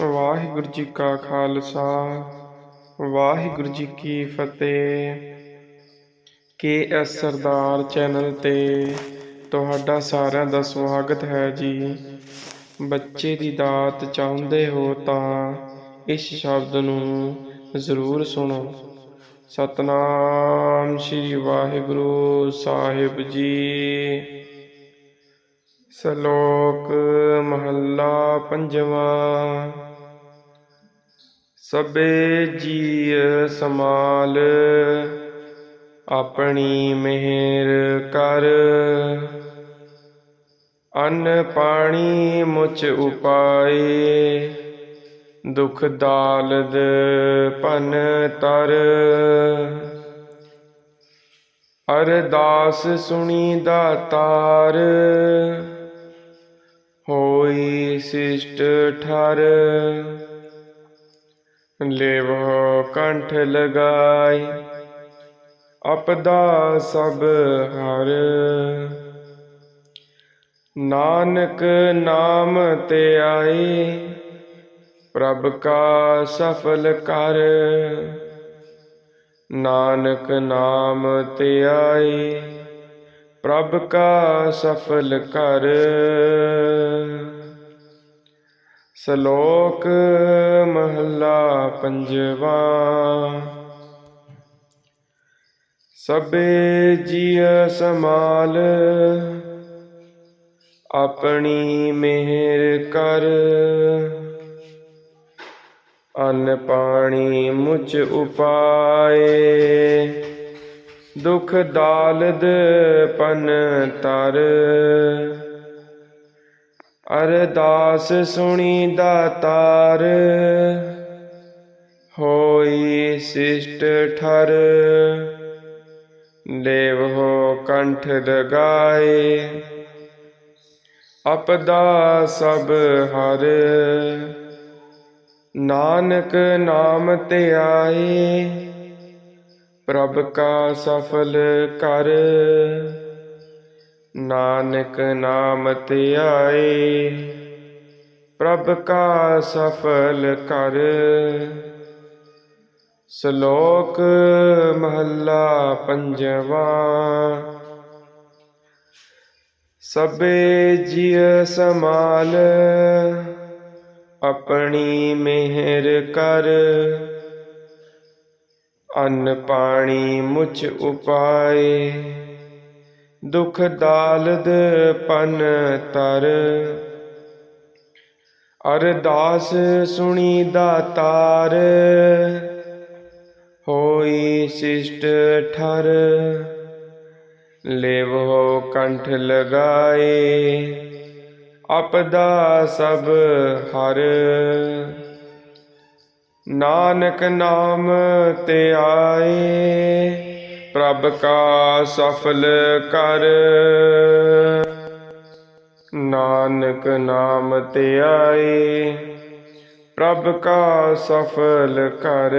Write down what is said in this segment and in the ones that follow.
ਵਾਹਿਗੁਰੂ ਜੀ ਕਾ ਖਾਲਸਾ, ਵਾਹਿਗੁਰੂ ਜੀ ਕੀ ਫਤਿਹ। K S ਸਰਦਾਰ channel ਤੇ ਤੁਹਾਡਾ ਸਾਰਿਆਂ ਦਾ ਸਵਾਗਤ ਹੈ ਜੀ। ਬੱਚੇ ਦੀ ਦਾਤ ਚਾਹੁੰਦੇ ਹੋ ਤਾਂ ਇਸ ਸ਼ਬਦ ਨੂੰ ਜ਼ਰੂਰ ਸੁਣੋ। ਸਤਨਾਮ ਸ੍ਰੀ ਵਾਹਿਗੁਰੂ ਸਾਹਿਬ ਜੀ। ਸ਼ਲੋਕ ਮਹੱਲਾ ਪੰਜਵਾਂ। ਸਭੇ ਜੀਅ ਸਮਾਲ ਆਪਣੀ ਮਿਹਰ ਕਰ। ਅੰਨ ਪਾਣੀ ਮੁਚ ਉਪਾਏ, ਦੁਖ ਦਾਲਦ ਪਨ ਤਰ। ਅਰਦਾਸ ਸੁਣੀ ਦਾਤਾਰ ਹੋਈ ਸਿਸ਼ਟ ਠਰ। ਲੇਵੋ ਕੰਠ ਲਗਾਈ। ਅਪਦਾ ਸਭ ਹਰ। ਨਾਨਕ ਨਾਮ ਤੇ ਆਏ ਪ੍ਰਭ ਕਾ ਸਫਲ ਕਰ। ਨਾਨਕ ਨਾਮ ਤੇ ਆਏ ਪ੍ਰਭ ਕਾ ਸਫਲ ਕਰ। ਸ਼ਲੋਕ ਮਹੱਲਾ ਪੰਜਵਾ। ਸਭੇ ਜੀਅ ਸਮਾਲ ਆਪਣੀ ਮਿਹਰ ਕਰ। ਅੰਨ ਪਾਣੀ ਮੁਚ ਉਪਾਏ, ਦੁਖ ਦਾਲਦ ਪਨ ਤਰ। ਅਰਦਾਸ ਸੁਣੀ ਦਾਤਾਰ, ਹੋਈ ਸਿਸ਼ਟ ਠਰ। ਦੇਵ ਹੋ ਕੰਠ ਲਗਾਏ, ਅਪਦਾ ਸਭ ਹਰ। ਨਾਨਕ ਨਾਮ ਤੇ ਆਏ, ਪ੍ਰਭ ਕਾ ਸਫਲ ਕਰ। ਨਾਨਕ ਨਾਮ ਤੇ ਪ੍ਰਭ ਕਾ ਸਫਲ ਕਰ। ਸ਼ਲੋਕ ਮਹੱਲਾ ਪੰਜਵਾ, ਸਭੇ ਜੀਅ ਸਮਾਲ ਆਪਣੀ ਮਿਹਰ ਕਰ। ਅੰਨ ਪਾਣੀ ਮੁਚ ਉਪਾਏ ਦੁਖ ਦਾਲਦ ਪਨ ਤਰ। ਅਰਦਾਸ ਸੁਣੀ ਦਾਤਾਰ, ਹੋਈ ਸਿਸ਼ਟ ਠਰ। ਲੇਵੋ ਕੰਠ ਲਗਾਏ, ਅਪਦਾ ਸਭ ਹਰ। ਨਾਨਕ ਨਾਮ ਤੇ ਆਏ ਪ੍ਰਭ ਕਾ ਸਫਲ ਕਰ। ਨਾਨਕ ਨਾਮ ਤੇ ਆਏ, ਪ੍ਰਭ ਕਾ ਸਫਲ ਕਰ।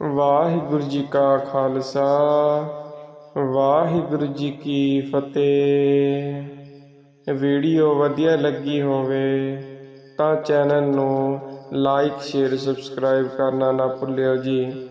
ਵਾਹਿਗੁਰੂ ਜੀ ਕਾ ਖਾਲਸਾ, ਵਾਹਿਗੁਰੂ ਜੀ ਕੀ ਫਤਿਹ। ਵੀਡੀਓ ਵਧੀਆ ਲੱਗੀ ਹੋਵੇ ਤਾਂ ਚੈਨਲ ਨੂੰ ਲਾਈਕ, ਸ਼ੇਅਰ, ਸਬਸਕ੍ਰਾਈਬ ਕਰਨਾ ਨਾ ਭੁੱਲਿਓ ਜੀ।